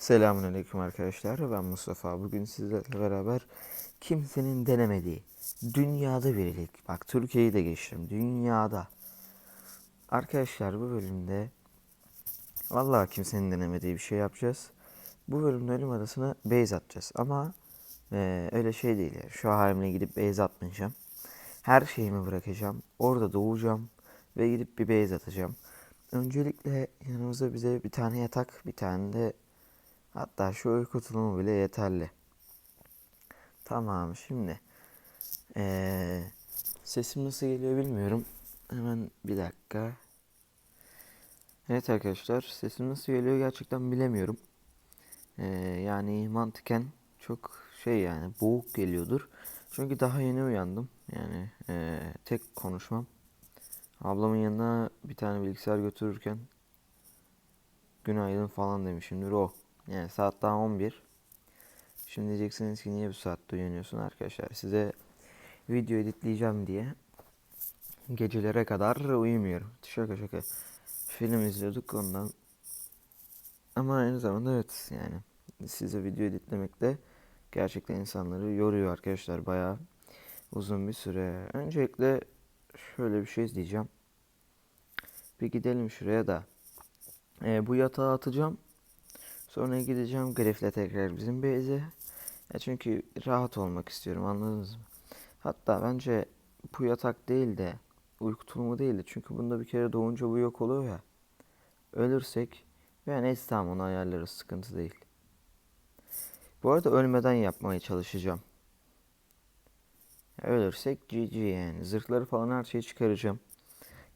Selamünaleyküm arkadaşlar. Ben Mustafa. Bugün sizlerle beraber kimsenin denemediği dünyada birilik. Bak Türkiye'yi de geçtim. Dünyada. Arkadaşlar bu bölümde vallahi kimsenin denemediği bir şey yapacağız. Bu bölümde ölüm adasına base atacağız. Ama eee, öyle şey değil ya. Şu halimle gidip base atmayacağım. Her şeyimi bırakacağım. Orada doğacağım ve gidip bir base atacağım. Öncelikle yanımıza bize bir tane yatak, bir tane de Hatta şu uyku tulumu bile yeterli. Tamam şimdi. Ee, sesim nasıl geliyor bilmiyorum. Hemen bir dakika. Evet arkadaşlar sesim nasıl geliyor gerçekten bilemiyorum. Ee, yani mantıken çok şey yani boğuk geliyordur. Çünkü daha yeni uyandım. Yani ee, tek konuşmam. Ablamın yanına bir tane bilgisayar götürürken günaydın falan demişimdir o. Yani saat daha 11. Şimdi diyeceksiniz ki niye bu saatte uyanıyorsun arkadaşlar? Size video editleyeceğim diye gecelere kadar uyumuyorum. Şaka şaka. Film izliyorduk ondan. Ama aynı zamanda evet yani size video editlemek de gerçekten insanları yoruyor arkadaşlar bayağı uzun bir süre. Öncelikle şöyle bir şey diyeceğim. Bir gidelim şuraya da. Ee, bu yatağı atacağım. Sonra gideceğim Grif'le tekrar bizim base'e. Ya çünkü rahat olmak istiyorum anladınız mı? Hatta bence bu yatak değil de uyku tulumu değil de çünkü bunda bir kere doğunca bu yok oluyor ya. Ölürsek veya neyse tamam onu ayarlarız sıkıntı değil. Bu arada ölmeden yapmaya çalışacağım. Ölürsek GG yani. Zırhları falan her şeyi çıkaracağım.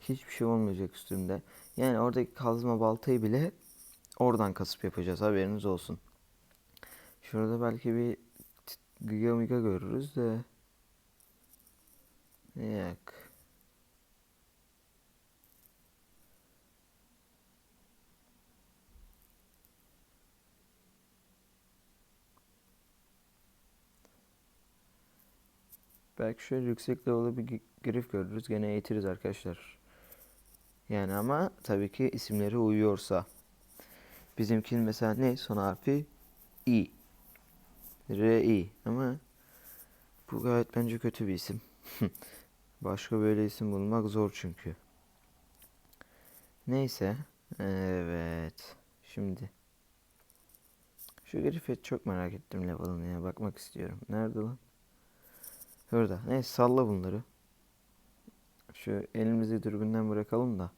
Hiçbir şey olmayacak üstümde. Yani oradaki kazma baltayı bile Oradan kasıp yapacağız haberiniz olsun. Şurada belki bir t- giga miga görürüz de. Yok. Belki şöyle yüksek level'da bir grif görürüz. Gene eğitiriz arkadaşlar. Yani ama tabii ki isimleri uyuyorsa. Bizimkinin mesela ne? Son harfi I. R I ama bu gayet bence kötü bir isim. Başka böyle isim bulmak zor çünkü. Neyse. Evet. Şimdi. Şu Griffith çok merak ettim level'ını ya. Bakmak istiyorum. Nerede lan? Şurada. Neyse salla bunları. Şu elimizi dürbünden bırakalım da.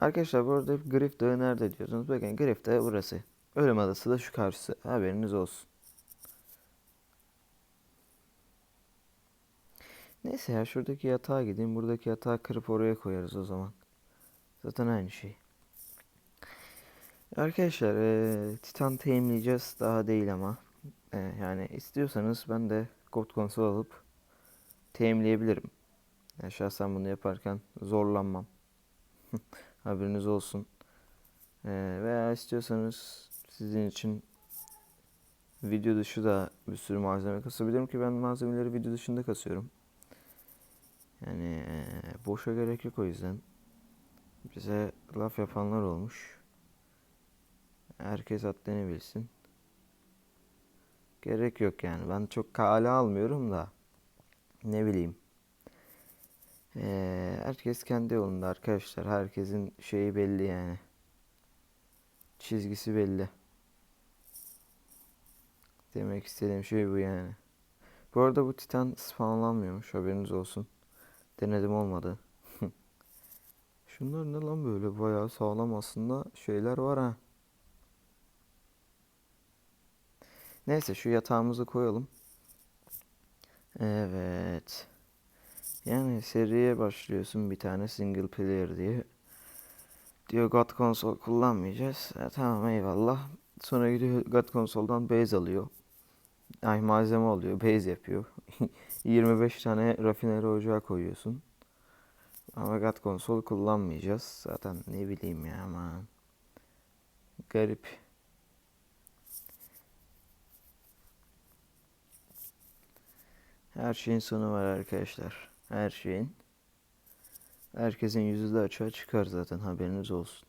Arkadaşlar bu arada Griff Dağı nerede diyorsunuz? Bakın Griff Dağı burası. Ölüm Adası da şu karşısı. Haberiniz olsun. Neyse ya şuradaki yatağa gideyim. Buradaki yatağı kırıp oraya koyarız o zaman. Zaten aynı şey. Arkadaşlar eee, Titan teyimleyeceğiz. Daha değil ama. Eee, yani istiyorsanız ben de God konsol alıp teyimleyebilirim. Ya şahsen bunu yaparken zorlanmam. Haberiniz olsun. Ee, veya istiyorsanız sizin için video dışı da bir sürü malzeme kasabilirim ki ben malzemeleri video dışında kasıyorum. Yani ee, boşa gerek yok o yüzden. Bize laf yapanlar olmuş. Herkes haddini bilsin. Gerek yok yani. Ben çok kale almıyorum da. Ne bileyim. Ee, herkes kendi yolunda arkadaşlar. Herkesin şeyi belli yani. Çizgisi belli. Demek istediğim şey bu yani. Bu arada bu Titan spawnlanmıyormuş haberiniz olsun. Denedim olmadı. Şunlar ne lan böyle bayağı sağlam aslında şeyler var ha. Neyse şu yatağımızı koyalım. Evet. Yani seriye başlıyorsun bir tane single player diye. Diyor God Console kullanmayacağız. E, tamam eyvallah. Sonra gidiyor God Console'dan base alıyor. Ay malzeme alıyor. Base yapıyor. 25 tane rafineri ocağa koyuyorsun. Ama God Console kullanmayacağız. Zaten ne bileyim ya aman. Garip. Her şeyin sonu var arkadaşlar. Her şeyin. Herkesin yüzü de açığa çıkar zaten haberiniz olsun.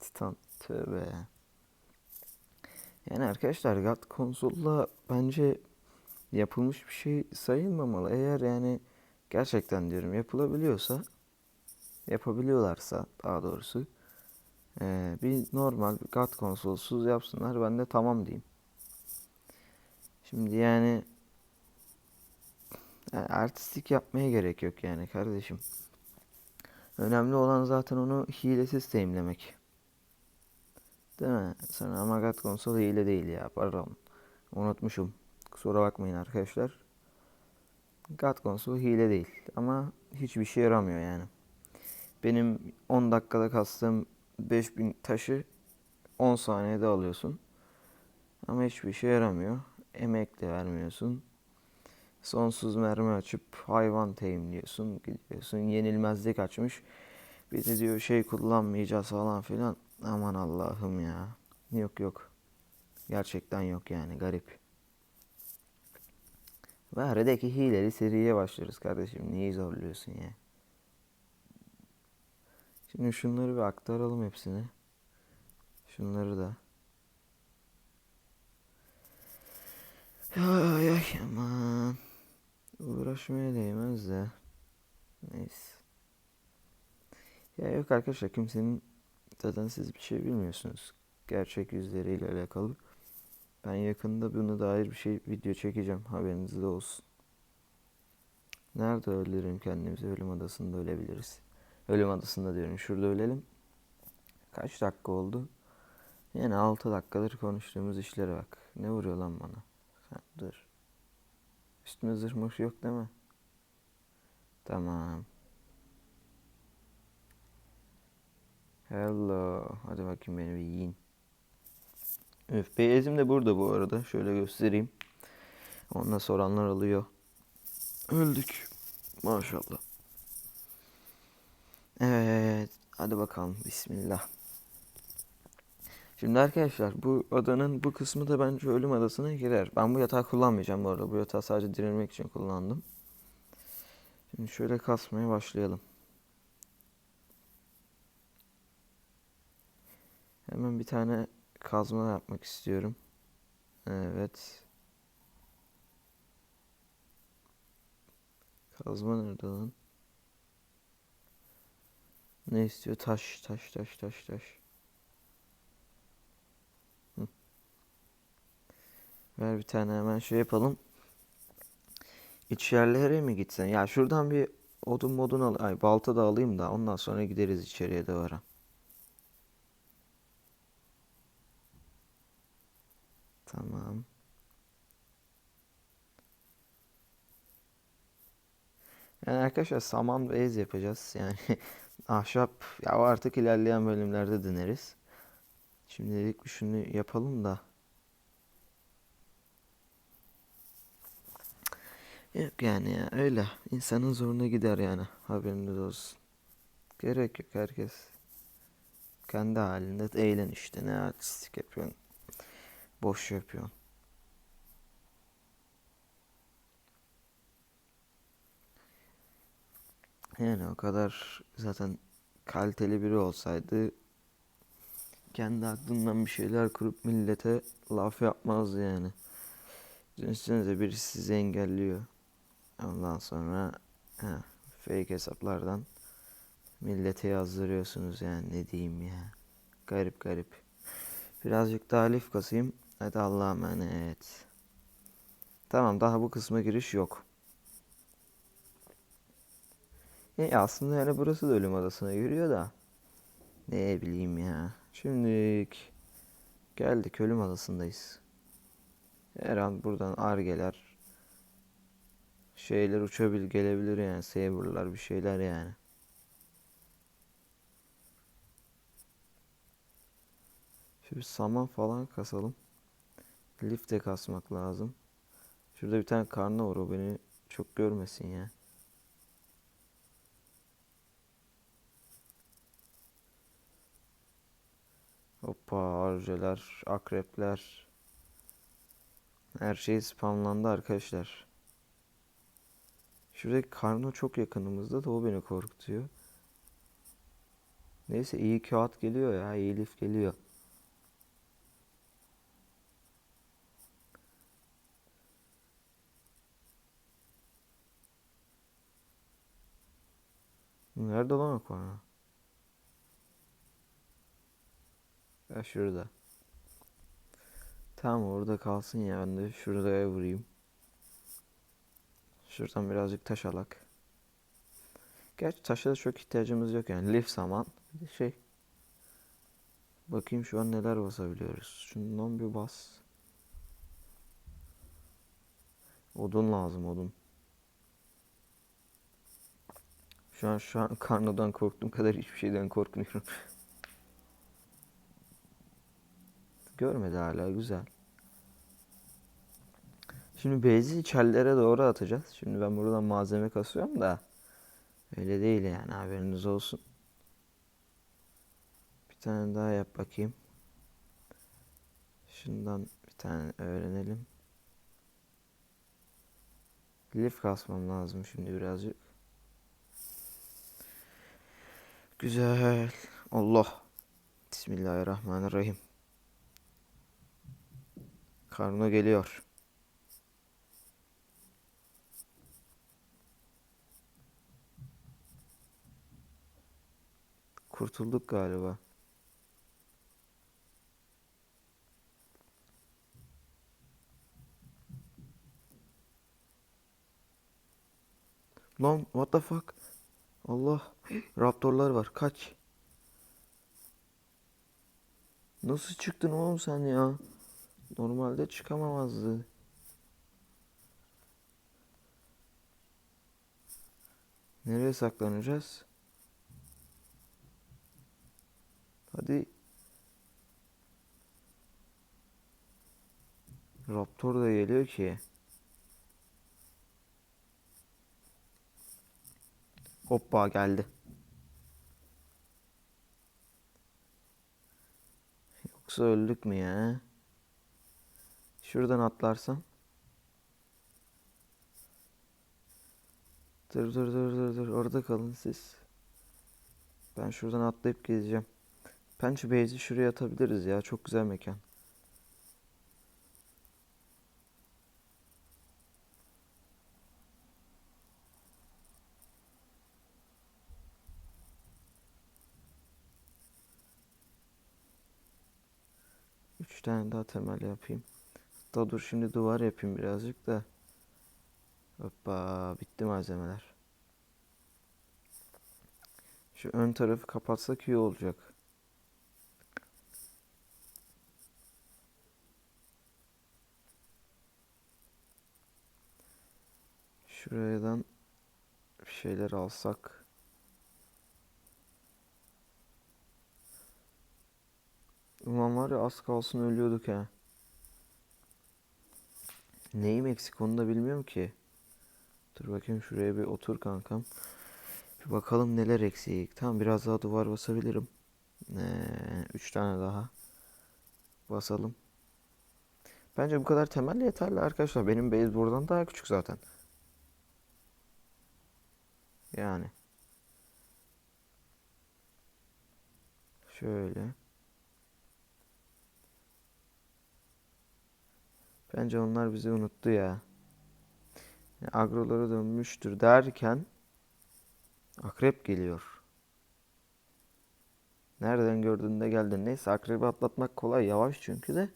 Titan. Tövbe ya. Yani arkadaşlar GAT konsolla bence yapılmış bir şey sayılmamalı. Eğer yani gerçekten diyorum yapılabiliyorsa yapabiliyorlarsa daha doğrusu eee, bir normal GAT konsolsuz yapsınlar ben de tamam diyeyim. Şimdi yani, yani artistik yapmaya gerek yok yani kardeşim. Önemli olan zaten onu hilesiz teamlemek. Değil mi? Sana ama GAT konsol hile değil ya pardon. Unutmuşum. Kusura bakmayın arkadaşlar. GAT konsol hile değil ama hiçbir şey yaramıyor yani. Benim 10 dakikada kastığım 5000 taşı 10 saniyede alıyorsun. Ama hiçbir şey yaramıyor. Emek de vermiyorsun. Sonsuz mermi açıp hayvan teyimliyorsun. Gidiyorsun yenilmezlik açmış. Bir de diyor şey kullanmayacağız falan filan. Aman Allah'ım ya. Yok yok. Gerçekten yok yani garip. Ve aradaki hileli seriye başlıyoruz kardeşim. Niye zorluyorsun ya? Şimdi şunları bir aktaralım hepsini. Şunları da. Ay ay aman. Uğraşmaya değmez de. Neyse. Ya yok arkadaşlar kimsenin zaten siz bir şey bilmiyorsunuz. Gerçek yüzleriyle alakalı. Ben yakında buna dair bir şey video çekeceğim. Haberiniz de olsun. Nerede öldürelim kendimizi? Ölüm adasında ölebiliriz. Ölüm adasında diyorum. Şurada ölelim. Kaç dakika oldu? Yani 6 dakikadır konuştuğumuz işlere bak. Ne vuruyor lan bana? Sen dur. Üstüme zırh mırh yok değil mi? Tamam. Hello. Hadi bakayım beni bir yiyin. Üf, beyazım de burada bu arada. Şöyle göstereyim. Ondan soranlar alıyor. Öldük. Maşallah. Evet. Hadi bakalım. Bismillah. Şimdi arkadaşlar bu adanın bu kısmı da bence ölüm adasına girer. Ben bu yatağı kullanmayacağım bu arada. Bu yatağı sadece direnmek için kullandım. Şimdi şöyle kasmaya başlayalım. Hemen bir tane kazma yapmak istiyorum. Evet. Kazma nerede lan? Ne istiyor? Taş, taş, taş, taş, taş. Ver bir tane hemen şey yapalım. İç mi gitsen? Ya şuradan bir odun modun al, ay balta da alayım da ondan sonra gideriz içeriye doğru. Tamam. Yani arkadaşlar saman base yapacağız. Yani ahşap ya artık ilerleyen bölümlerde deneriz. Şimdilik şunu yapalım da. Yok yani ya öyle. İnsanın zoruna gider yani. Haberiniz olsun. Gerek yok herkes. Kendi halinde eğlen işte. Ne artistik yapıyorsun. Boş yapıyorsun. Yani o kadar zaten kaliteli biri olsaydı kendi aklından bir şeyler kurup millete laf yapmaz yani. Düşünsenize birisi sizi engelliyor. Ondan sonra he, fake hesaplardan millete yazdırıyorsunuz yani ne diyeyim ya. Garip garip. Birazcık daha lif kasayım. Hadi Allah'a emanet. Tamam daha bu kısma giriş yok. E aslında yani burası da ölüm adasına giriyor da. Ne bileyim ya. Şimdilik geldik ölüm adasındayız. Her an buradan argeler şeyler uçabil gelebilir yani saber'lar bir şeyler yani. Şimdi saman falan kasalım. Lif de kasmak lazım. Şurada bir tane karna var o beni çok görmesin ya. Hoppa arıceler, akrepler. Her şey spamlandı arkadaşlar. Şuradaki karno çok yakınımızda da o beni korkutuyor. Neyse iyi kağıt geliyor ya. iyi lif geliyor. Nerede lan o konu? Ya şurada. Tamam orada kalsın ya. Ben de şuraya vurayım. Şuradan birazcık taş alak. Gerçi taşa da çok ihtiyacımız yok yani. Lif saman. Bir de şey. Bakayım şu an neler basabiliyoruz. Şundan bir bas. Odun lazım odun. Şu an şu an karnodan korktuğum kadar hiçbir şeyden korkmuyorum. Görmedi hala güzel. Şimdi bezi çellere doğru atacağız. Şimdi ben buradan malzeme kasıyorum da öyle değil yani haberiniz olsun. Bir tane daha yap bakayım. Şundan bir tane öğrenelim. Lif kasmam lazım şimdi birazcık. Güzel. Allah. Bismillahirrahmanirrahim. Karno geliyor. Kurtulduk galiba. Lan what the fuck? Allah. Raptorlar var. Kaç. Nasıl çıktın oğlum sen ya? Normalde çıkamamazdı. Nereye saklanacağız? Hadi. Raptor da geliyor ki. Hoppa geldi. Yoksa öldük mü ya? Şuradan atlarsam. Dur dur dur dur dur. Orada kalın siz. Ben şuradan atlayıp gezeceğim. Bence base'i şuraya atabiliriz ya. Çok güzel mekan. Üç tane daha temel yapayım. Hatta dur şimdi duvar yapayım birazcık da. Hoppa bitti malzemeler. Şu ön tarafı kapatsak iyi olacak. Şuradan bir şeyler alsak. Ulan var ya az kalsın ölüyorduk ha. Neyim eksik onu da bilmiyorum ki. Dur bakayım şuraya bir otur kankam. Bir bakalım neler eksik. Tamam biraz daha duvar basabilirim. Ee, üç tane daha. Basalım. Bence bu kadar temel yeterli arkadaşlar. Benim base buradan daha küçük zaten. Yani. Şöyle. Bence onlar bizi unuttu ya. Yani agrolara dönmüştür derken akrep geliyor. Nereden gördüğünde geldin. Neyse akrebi atlatmak kolay. Yavaş çünkü de.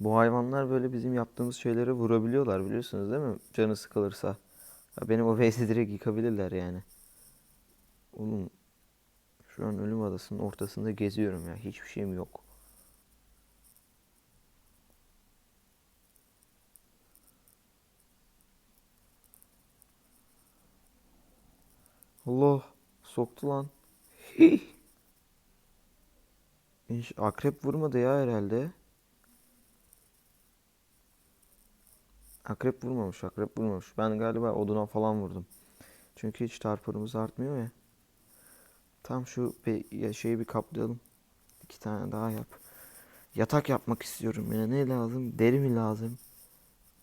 Bu hayvanlar böyle bizim yaptığımız şeylere vurabiliyorlar biliyorsunuz değil mi? Canı sıkılırsa. Benim o base'i direkt yıkabilirler yani. Oğlum şu an ölüm adasının ortasında geziyorum ya. Hiçbir şeyim yok. Allah soktu lan. Hiç akrep vurmadı ya herhalde. Akrep vurmamış, akrep vurmamış. Ben galiba oduna falan vurdum. Çünkü hiç tarparımız artmıyor ya. Tam şu bir şeyi bir kaplayalım. İki tane daha yap. Yatak yapmak istiyorum ya. Ne lazım? Deri mi lazım?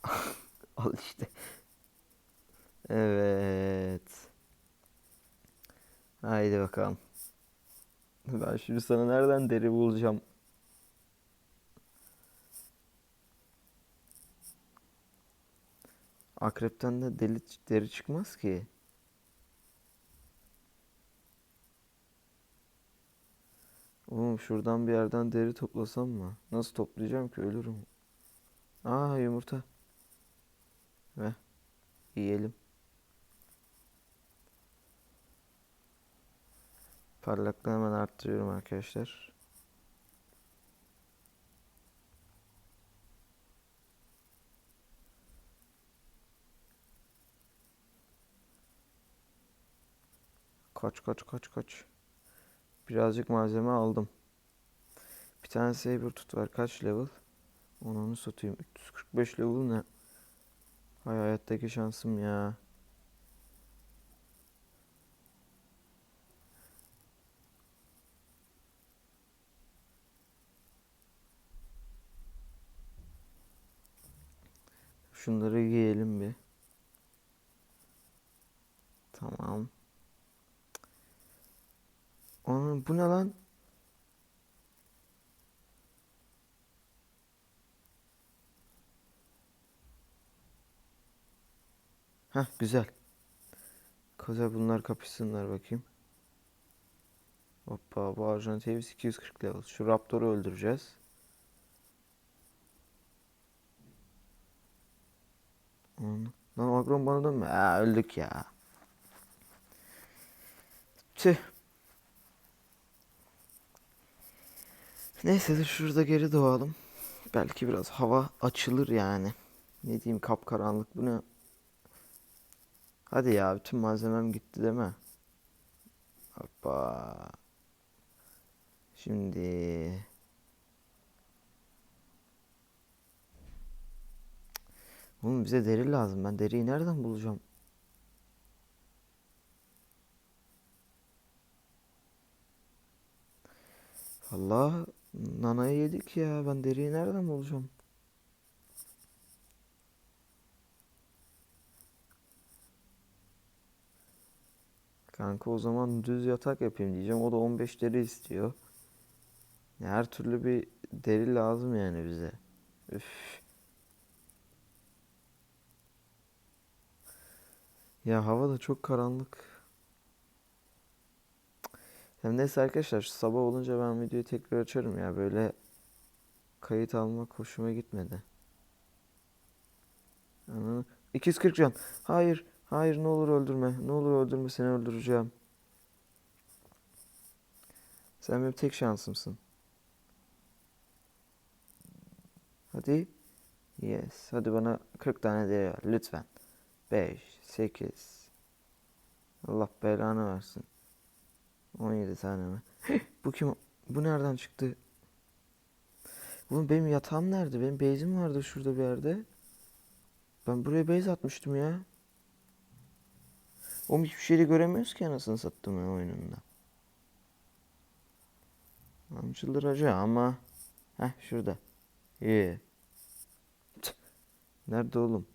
Al işte. Evet. Haydi bakalım. Ben şimdi sana nereden deri bulacağım? Akrepten de deli, deri çıkmaz ki. Oğlum şuradan bir yerden deri toplasam mı? Nasıl toplayacağım ki ölürüm. Aa yumurta. Ve yiyelim. Parlaklığı hemen arttırıyorum arkadaşlar. Kaç kaç kaç kaç. Birazcık malzeme aldım. Bir tane saber tut var. Kaç level? Onu satayım. 345 level ne? Hay hayattaki şansım ya. Şunları giyelim bir. Tamam. Onun bu ne lan? Heh güzel. Güzel bunlar kapışsınlar bakayım. Hoppa bu Arjant Davis 240 level. Şu Raptor'u öldüreceğiz. Lan Agron bana dönme. Aa, öldük ya. Tüh. Neyse de şurada geri doğalım. Belki biraz hava açılır yani. Ne diyeyim kapkaranlık bu ne? Hadi ya bütün malzemem gitti değil mi? Hoppa. Şimdi Oğlum bize deri lazım. Ben deriyi nereden bulacağım? Allah nanayı yedik ya. Ben deriyi nereden bulacağım? Kanka o zaman düz yatak yapayım diyeceğim. O da 15 deri istiyor. Her türlü bir deri lazım yani bize. Üf. Ya hava da çok karanlık. Hem neyse arkadaşlar sabah olunca ben videoyu tekrar açarım ya. Böyle kayıt almak hoşuma gitmedi. Anladın? 240 can. Hayır. Hayır ne olur öldürme. Ne olur öldürme seni öldüreceğim. Sen benim tek şansımsın. Hadi. Yes. Hadi bana 40 tane deri ver lütfen. 5, 8. Allah belanı versin. 17 tane mi? Bu kim? Bu nereden çıktı? Oğlum benim yatağım nerede? Benim base'im vardı şurada bir yerde. Ben buraya base atmıştım ya. Oğlum hiçbir şeyi göremiyoruz ki anasını sattım ya oyununda. Lan çıldıracağım ama. Heh şurada. İyi. Tüh. Nerede oğlum?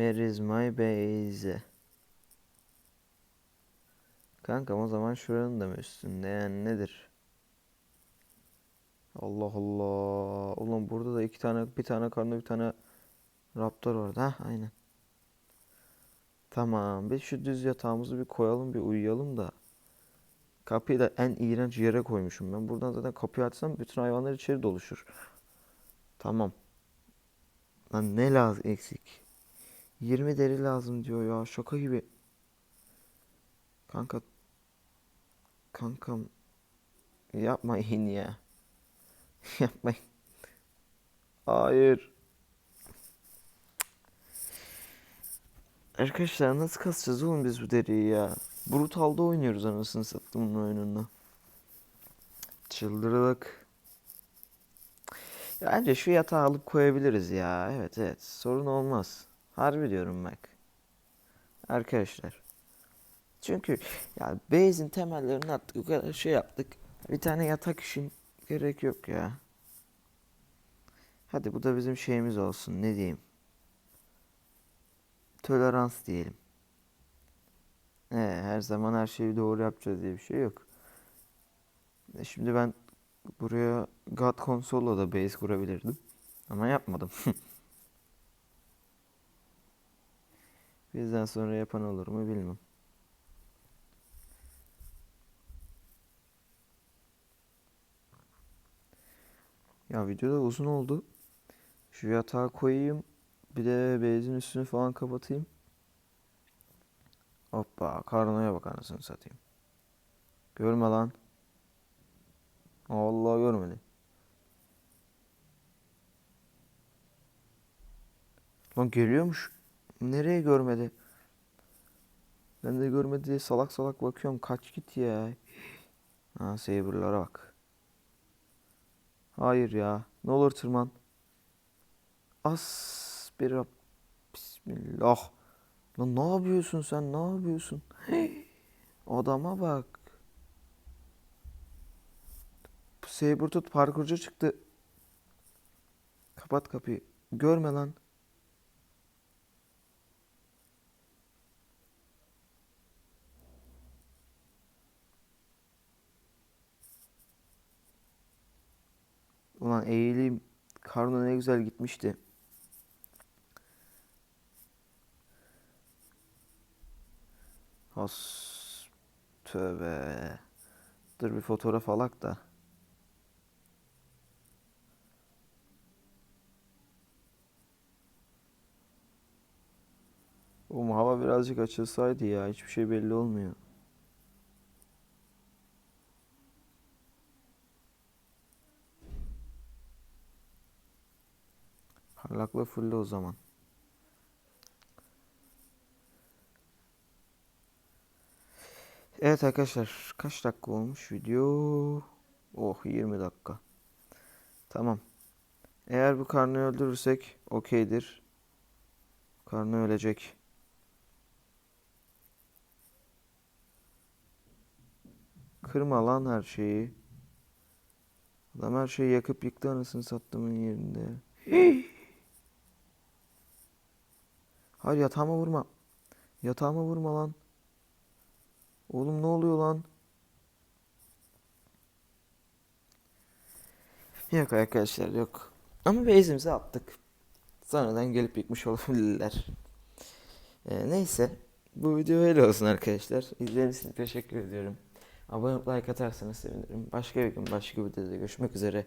Where is my base? Kankam o zaman şuranın da mı üstünde yani nedir? Allah Allah. Ulan burada da iki tane bir tane karnı bir tane raptor vardı. Ha aynen. Tamam. Bir şu düz yatağımızı bir koyalım bir uyuyalım da. Kapıyı da en iğrenç yere koymuşum ben. Buradan zaten kapıyı açsam bütün hayvanlar içeri doluşur. Tamam. Lan ne lazım eksik? 20 deri lazım diyor ya. Şaka gibi. Kanka. Kankam. Yapmayın ya. Yapmayın. Hayır. Arkadaşlar nasıl kasacağız oğlum biz bu deriyi ya? Brutal'da oynuyoruz anasını sattım oyununu. Çıldırdık. Ya Bence şu yatağı alıp koyabiliriz ya. Evet evet sorun olmaz. Harbi diyorum bak. Arkadaşlar. Çünkü ya base'in temellerini attık. O kadar şey yaptık. Bir tane yatak için gerek yok ya. Hadi bu da bizim şeyimiz olsun. Ne diyeyim? Tolerans diyelim. Ee, her zaman her şeyi doğru yapacağız diye bir şey yok. E Şimdi ben buraya God Console'la da base kurabilirdim. Ama yapmadım. Bizden sonra yapan olur mu bilmem. Ya video da uzun oldu. Şu yatağı koyayım. Bir de bezin üstünü falan kapatayım. Hoppa karnoya bak anasını satayım. Görme lan. Allah görmedi. Lan geliyormuş. Nereye görmedi? Ben de görmedi diye salak salak bakıyorum. Kaç git ya. Ha Saber'lara bak. Hayır ya. Ne olur tırman. As bir Rab. Bismillah. Lan ne yapıyorsun sen? Ne yapıyorsun? Adama bak. Saber tut parkurcu çıktı. Kapat kapıyı. Görme lan. Ulan eğileyim. Karnı ne güzel gitmişti. Has. Tövbe. Dur bir fotoğraf alak da. Oğlum hava birazcık açılsaydı ya. Hiçbir şey belli olmuyor. Parlaklığı fulle o zaman. Evet arkadaşlar kaç dakika olmuş video? Oh 20 dakika. Tamam. Eğer bu karnı öldürürsek okeydir. Karnı ölecek. Kırma lan her şeyi. Adam her şeyi yakıp yıktı anasını sattımın yerinde. Hayır yatağıma vurma. Yatağıma vurma lan. Oğlum ne oluyor lan? Yok arkadaşlar yok. Ama base'imizi attık. Sonradan gelip yıkmış olabilirler. Ee, neyse. Bu video öyle olsun arkadaşlar. İzlediğiniz için teşekkür ediyorum. Abone olup like atarsanız sevinirim. Başka bir gün başka bir videoda görüşmek üzere.